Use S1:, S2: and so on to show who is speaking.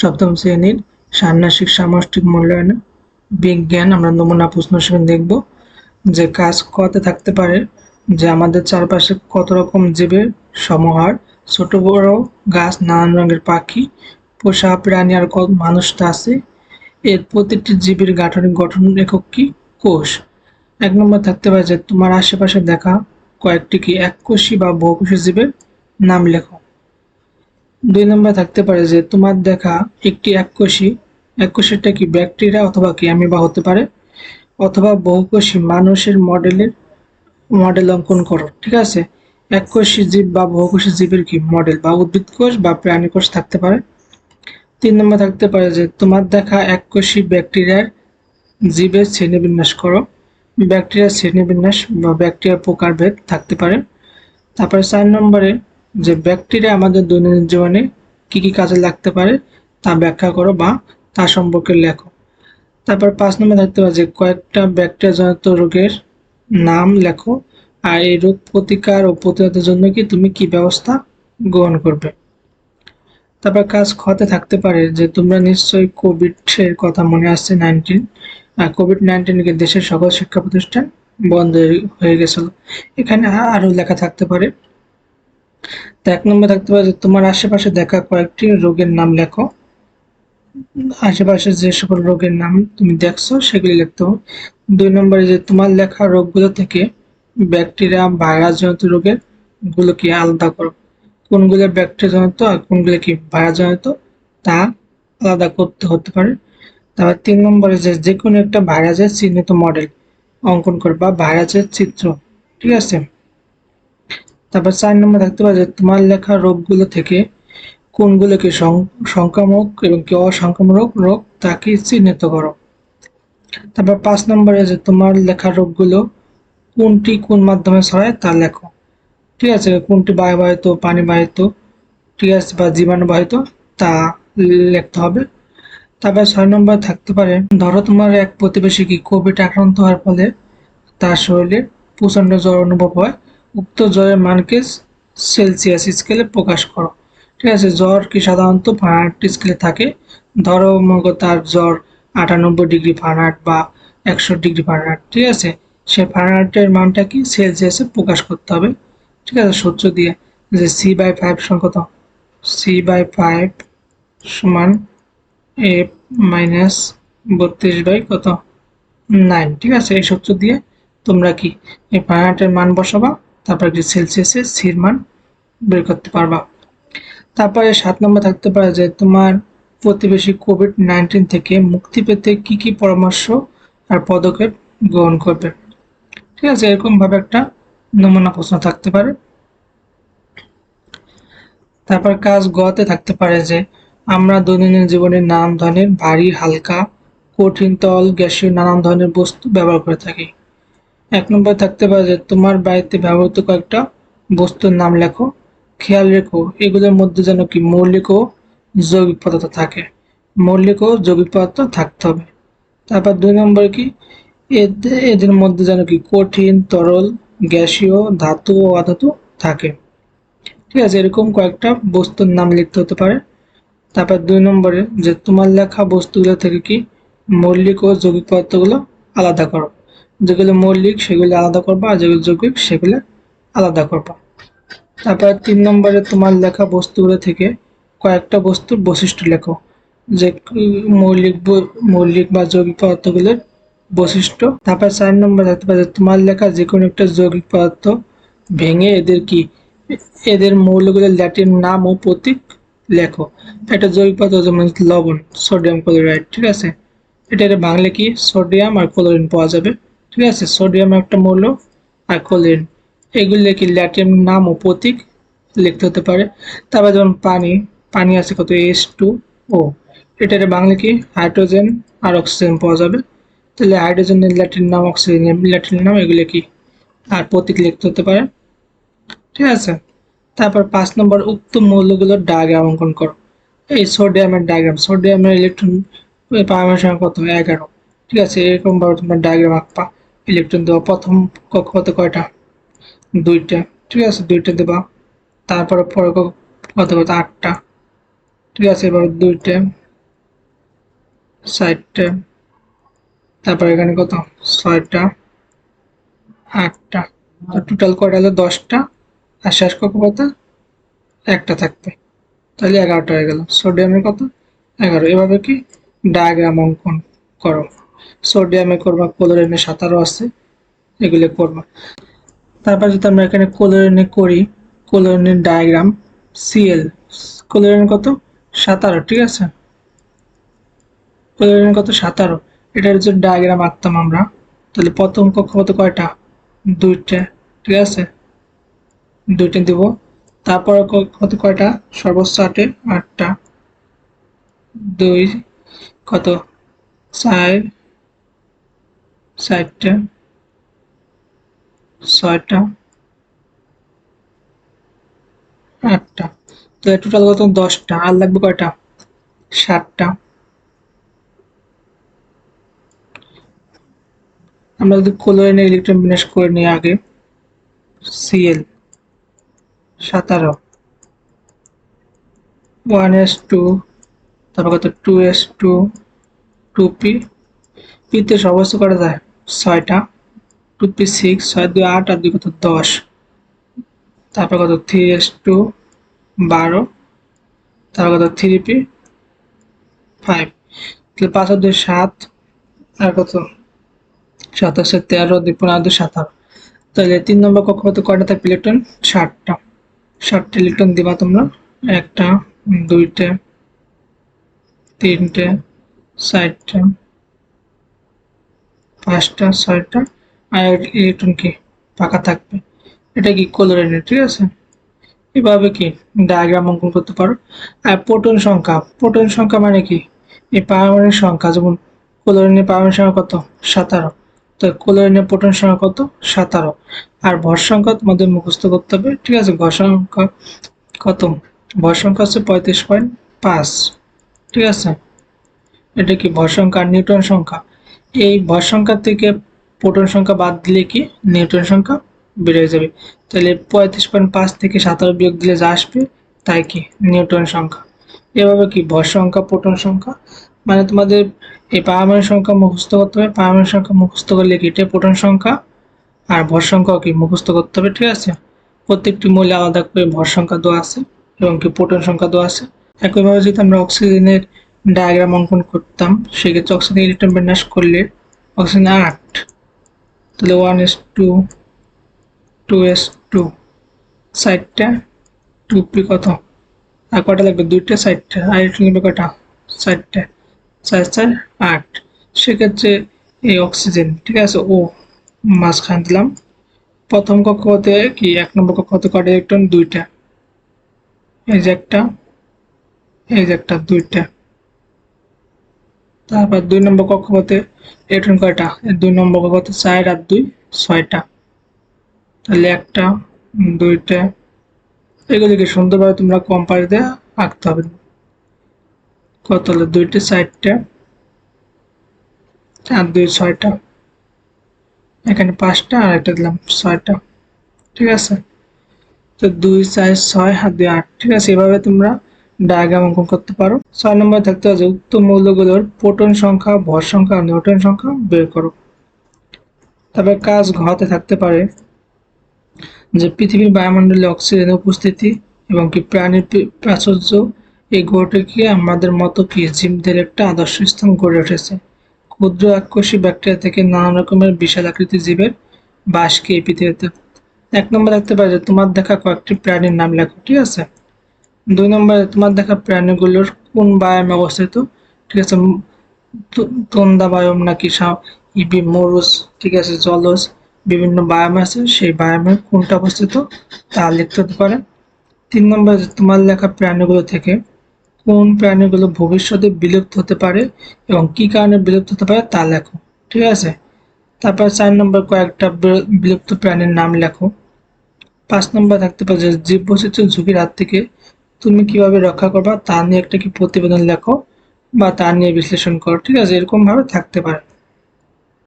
S1: সপ্তম শ্রেণির ষান্মাসিক সামষ্টিক মূল্যায়নে বিজ্ঞান আমরা নমুনা প্রশ্ন হিসেবে দেখব যে কাজ কতে থাকতে পারে যে আমাদের চারপাশে কত রকম জীবের সমাহার, ছোট বড় গাছ, নানান রঙের পাখি, পোষা প্রাণী আর কত মানুষটা আছে, এর প্রতিটি জীবের গাঠনিক গঠন একক কি? কোষ। এক নম্বর থাকতে পারে যে তোমার আশেপাশে দেখা কয়েকটি কি এককোষী বা বহুকোষী জীবের নাম লেখো। দুই নম্বর থাকতে পারে যে তোমার দেখা একটি এককোষী এককোষীটা কি ব্যাকটেরিয়া অথবা কি অ্যামিবা হতে পারে? অথবা বহুকোষী মানুষের মডেলের মডেল অঙ্কন করো, ঠিক আছে? এককোষী জীব বা বহুকোষী জীবের কি মডেল? বা উদ্ভিদ কোষ বা প্রাণী কোষ থাকতে পারে। তিন নম্বর থাকতে পারে যে তোমার দেখা এককোষী ব্যাকটেরিয়ার জীবের শ্রেণীবিন্যাস করো। ব্যাকটেরিয়ার শ্রেণীবিন্যাস বা ব্যাকটেরিয়ার প্রকারভেদ থাকতে পারে। তারপরে চার নম্বরে যে ব্যাকটেরিয়া আমাদের দৈনন্দিন জীবনে কি কি কাজে লাগতে পারে তা ব্যাখ্যা করো বা তা সম্পর্কে লেখো। তারপর পাঁচ নম্বর থাকতে পারে যে কয়েকটা ব্যাকটেরিয়া জনিত রোগের নাম লেখো। আর এই রোগ প্রতিকার ও প্রতিরোধের জন্য কি তুমি কি ব্যবস্থা গ্রহণ করবে? তারপর কাজ খতে থাকতে পারে যে তোমরা নিশ্চয়ই কোভিড এর কথা মনে আসছে নাইনটিন। কোভিড নাইন্টিনকে দেশের সকল শিক্ষা প্রতিষ্ঠান বন্ধ হয়ে গেছিল। এখানে আরও লেখা থাকতে পারে তো এক নম্বর থাকতে পারে তোমার আশেপাশে দেখা কয়েকটি রোগের নাম লেখো। আশেপাশে যে সকল রোগের নাম তুমি দেখছ, সেগুলি লিখতে হবে। দুই নম্বরে যে তোমার লেখা রোগগুলো থেকে ব্যাকটেরিয়া ভাইরাস জনিত রোগের গুলোকে আলাদা করো। কোনগুলো ব্যাকটেরিয়া জনিত আর কোনগুলো কি ভাইরাস জনিত তা আলাদা করতে হতে পারে। তারপর তিন নম্বরে যে যে কোনো একটা ভাইরাসের চিহ্নিত মডেল অঙ্কন করো বা ভাইরাসের চিত্র, ঠিক আছে? তারপর চার নম্বর থাকতে পারে যে তোমার লেখা রোগগুলো থেকে কোনগুলোকে সংক্রামক এবং কি অসংক্রামক রোগ তাকে চিহ্নিত করো। তারপর পাঁচ নম্বরে যে তোমার লেখা রোগগুলো কোনটি কোন মাধ্যমে ছড়ায় তা লেখো। ঠিক আছে, কোনটি বায়ুবাহিত, পানিবাহিত ঠিক আছে বা জীবাণুবাহিত তা লিখতে হবে। তারপর ছয় নম্বর থাকতে পারে, ধরো তোমার এক প্রতিবেশী কি কোভিড আক্রান্ত হওয়ার ফলে তার শরীরে প্রচণ্ড জ্বর অনুভব হয় উক্ত জ্বরের মানকে সেলসিয়াস স্কেলে প্রকাশ করো। ঠিক আছে, জ্বর কি সাধারণত ফারেনহাইট স্কেলে থাকে? ধরো মনে তার জ্বর আটানব্বই ডিগ্রি ফারেনহাইট বা একশো ডিগ্রি ফারেনহাইট ঠিক আছে? সে ফারেনহাইটের মানটা কি সেলসিয়াসে প্রকাশ করতে হবে। ঠিক আছে, সূত্র দিয়ে যে সি বাই ফাইভ সমান কত? সি বাই ফাইভ সমান এ মাইনাস বত্রিশ বাই কত? নাইন ঠিক আছে? এই সূত্র দিয়ে তোমরা কি এই ফারেনহাইটের মান বসাবা? তারপর কি সেলসিয়াসের সির মান বের করতে পারবা। তারপরে সাত নম্বর থাকতে পারে যে তোমার প্রতিবেশী কোভিড নাইন্টিন থেকে মুক্তি পেতে কি কি পরামর্শ আর পদক্ষেপ গ্রহণ করবে। ঠিক আছে এরকম ভাবে একটা নমুনা প্রশ্ন থাকতে পারে। তারপর কাজ গতে থাকতে পারে যে আমরা দৈনন্দিন জীবনে নানান ধরনের ভারী, হালকা, কঠিন তল গ্যাসীয় নানান ধরনের বস্তু ব্যবহার করে থাকি। এক নম্বর থাকতে পারে তোমার বাড়িতে ব্যবহৃত কয়েকটা বস্তুর নাম লেখো, খেয়াল রেখো, এগুলোর মধ্যে যেন কি মৌলিক ও যৌগিক পদার্থ থাকে। মৌলিক ও যৌগিক পদার্থ থাকতে হবে। তারপর দুই নম্বর কি? এদের মধ্যে যেন কি কঠিন, তরল, গ্যাসীয় ধাতু ও অধাতু থাকে। ঠিক আছে, এরকম কয়েকটা বস্তুর নাম লিখতে হতে পারে। তারপর দুই নম্বরে যে তোমার লেখা বস্তুগুলো থেকে কি মৌলিক ও যৌগিক পদার্থগুলো আলাদা করো। যেগুলো মৌলিক, সেগুলো আলাদা করবা, আর যেগুলো যৌগিক, সেগুলো আলাদা করবা। তারপর তিন নম্বরে তোমার লেখা বস্তুগুলো থেকে কয়েকটা বস্তুর বৈশিষ্ট্য লেখো। যে মৌলিক মৌলিক বা যৌগিক পদার্থগুলোর বৈশিষ্ট্য। তারপর চার নম্বর থাকতে পারে তোমার লেখা যে কোনো একটা যৌগিক পদার্থ ভেঙে এদের কি? এদের মৌলগুলোর ল্যাটিন নাম ও প্রতীক লেখো। একটা যৌগিক পদার্থ যেমন লবণ, সোডিয়াম ক্লোরাইড, ঠিক আছে? এটা বাংলা কি? সোডিয়াম আর ক্লোরিন পাওয়া যাবে। ঠিক আছে সোডিয়াম একটা মৌল আর কোলিন এগুলো কি ল্যাটিন নাম ও প্রতীক? লিখতে হতে পারে। তারপর যেমন পানি পানি আছে কত? এস টু ও এটার বাংলা কি? হাইড্রোজেন আর অক্সিজেন পাওয়া যাবে। তাহলে হাইড্রোজেনের ল্যাটিন নাম অক্সিজেনের ল্যাটিন নাম, এগুলো কি? আর প্রতীক লিখতে হতে পারে। ঠিক আছে? তারপর পাঁচ নম্বর উক্ত মৌলগুলোর ডায়াগ্রাম অঙ্কন করো। এই সোডিয়ামের ডায়াগ্রাম সোডিয়ামের ইলেকট্রন পারমাণবিক সংখ্যা কত? এগারো। ঠিক আছে এরকম ভাবে তোমরা ডায়াগ্রাম আঁকবা। ইলেকট্রন দেওয়া প্রথম কত কয়টা? দুইটা। ঠিক আছে, দুইটা দেবা। তারপরে পরে কত কত আটটা। ঠিক আছে, এবার দুইটা, চারটে, তারপর এখানে কত? ছয়টা, আটটা। টোটাল কয়টা হলো? দশটা। আর শেষ কক্ষপথে একটা থাকবে তাহলে এগারোটা হয়ে গেল। সোডিয়ামের কত? এগারো। এভাবে কি? ডায়াগ্রাম অঙ্কন করো। সোডিয়ামে করবা ক্লোরিনে সাঁতারও আছে, এগুলো করবা। তারপর যদি আমরা এখানে ক্লোরিনে করি ক্লোরিনের ডায়াগ্রাম সিএল ক্লোরিন কত? সাতারো, ঠিক আছে? ক্লোরিন কত? সাতারো। এটার যে ডায়াগ্রাম আঁকতাম আমরা, তাহলে প্রথম কক্ষপথ কয়টা? দুইটা, ঠিক আছে? দুইটা দিব। তারপর কত কয়টা? সর্বোচ্চ আটে, আটটা। দুই, কত? চার চারটে ছয়টা আটটা তো টোটাল কত? দশটা। আর লাগবে কয়টা? সাতটা। আমরা যদি ক্লোরিনের ইলেকট্রন বিন্যাস করে নিই আগে সিএল সাতারো। ওয়ান এস টু তারপর কত? Two S two two P পিতে সর্বোচ্চ করা যায়? ছয়টা টু পি সিক্স ছয়, দুই, আট, আর দুই কত দশ। তারপর কত? থ্রি এস টু বারো। তারপর কত? থ্রি পি ফাইভ তাহলে পাঁচ আর দুই সাত, আর কত? সাতাশে তেরো, দুই পনেরো, দুই সাতারো তাহলে তিন নম্বর কক্ষ কক্ষপথে কয়টা থাকবে? ইলেকট্রন ষাটটা। ষাটটা ইলেকট্রন দিবা তোমরা। একটা, দুইটা, তিনটে, চারটা পাঁচটা, ছয়টা, আর ইলেকট্রন কি ফাঁকা থাকবে। এটা কি ক্লোরিনের ঠিক আছে? এভাবে কি ডায়াগ্রাম অঙ্কন করতে পারো। আর প্রোটন সংখ্যা প্রোটন সংখ্যা মানে কি? এই পারমাণবিক সংখ্যা, যেমন ক্লোরিনের পারমাণবিক সংখ্যা কত? সাতারো। তো ক্লোরিনের প্রোটন সংখ্যা কত? সাতারো। আর ভর সংখ্যা তোমাদের মুখস্থ করতে হবে, ঠিক আছে? ভর সংখ্যা কত? ভর সংখ্যা হচ্ছে পঁয়ত্রিশ পয়েন্ট পাঁচ, ঠিক আছে? এটা কি ভর সংখ্যা নিউটন সংখ্যা? এই ভর সংখ্যা থেকে প্রোটন সংখ্যা বাদ দিলে কি নিউটন সংখ্যা বেড়ে যাবে। তাহলে পঁয়ত্রিশ পয়েন্ট পাঁচ থেকে সাতারো বিয়োগ দিলে যা আসবে তাই কি নিউটন সংখ্যা। এভাবে কি ভর সংখ্যা, প্রোটন সংখ্যা মানে তোমাদের এই পারমাণবিক সংখ্যা মুখস্থ করতে হবে। পারমাণবিক সংখ্যা মুখস্থ করলে কি এটা প্রোটন সংখ্যা আর ভর সংখ্যাও কি মুখস্থ করতে হবে, ঠিক আছে? প্রত্যেকটি মূল্যে আলাদা করে ভর সংখ্যা দেওয়া আছে এবং কি প্রোটন সংখ্যা দেওয়া আছে। একইভাবে যদি আমরা অক্সিজেনের ডায়াগ্রাম অঙ্কন করতাম, সেক্ষেত্রে অক্সিজেন ইলেকট্রন বিন্যাস করলে অক্সিজেন আট, তাহলে one S two two S two সাইডটা টু পি কত? আর কটা লাগবে? দুইটা সাইডটা আর ইলেকট্রন লাগবে কটা? সাইডটা চার চার, আট। সেক্ষেত্রে এই অক্সিজেন ঠিক আছে? ও, মাঝখান দিলাম। প্রথম কক্ষপথে কি? এক নম্বর কক্ষপথে কটা ইলেকট্রন দুইটা। এই যে একটা, এই যে একটা, দুইটা। তারপর দুই নম্বর কক্ষ কক্ষপথে ইলেকট্রন কয়টা? দুই নম্বর কক্ষপথে চার আর দুই ছয়টা। তাহলে একটা দুইটা। এগুলিকে সুন্দরভাবে তোমরা কম্পাস দিয়ে আঁকতে হবে। কত হলো? দুইটা, চারটা। আর দুই, ছয়টা। এখানে পাঁচটা আর একটা দিলাম, ছয়টা। ঠিক আছে? তো দুই, চার, ছয় হাত দুই, আট। ঠিক আছে? এভাবে তোমরা ডায়াগ্রাম অঙ্কন করতে পারো। ছয় নম্বর থাকতে হবে উক্ত মৌলগুলোর প্রোটন সংখ্যা, ভর সংখ্যা নিউটন সংখ্যা বের করো। তবে কাজ ঘতে থাকতে পারে যে পৃথিবীর বায়ুমণ্ডলে অক্সিজেনের উপস্থিতি এবং কি প্রাণীর প্রাচুর্য, এই গ্রহটিকে আমাদের মতো কি জীবদের একটা আদর্শ স্থান গড়ে উঠেছে। ক্ষুদ্র এককোষী ব্যাকটেরিয়া থেকে নানা রকমের বিশাল আকৃতি জীবের বাস কি এই পৃথিবীতে? এক নম্বর দেখতে পারে যে তোমার দেখা কয়েকটি প্রাণীর নাম লেখো, ঠিক আছে? দুই নম্বরে তোমার দেখা প্রাণীগুলোর কোন বায়ামে অবস্থিত? ঠিক আছে তন্দা বায়ম নাকি ইবি মরুস ঠিক আছে, জলজ, বিভিন্ন বায়াম আছে, সেই বায়ামে কোনটা অবস্থিত? তা লিখতে পারে। তিন নম্বরে তোমার লেখা প্রাণীগুলো থেকে কোন প্রাণীগুলো ভবিষ্যতে বিলুপ্ত হতে পারে এবং কি কারণে বিলুপ্ত হতে পারে তা লেখো, ঠিক আছে? তারপর চার নম্বর কয়েকটা বিলুপ্ত প্রাণীর নাম লেখো। পাঁচ নম্বর থাকতে পারে জীব বৈচিত্র্য ঝুঁকির হাত থেকে তুমি কীভাবে রক্ষা করবা তা নিয়ে একটা কি প্রতিবেদন লেখো বা তা নিয়ে বিশ্লেষণ করো, ঠিক আছে? এরকম ভাবে থাকতে পারে।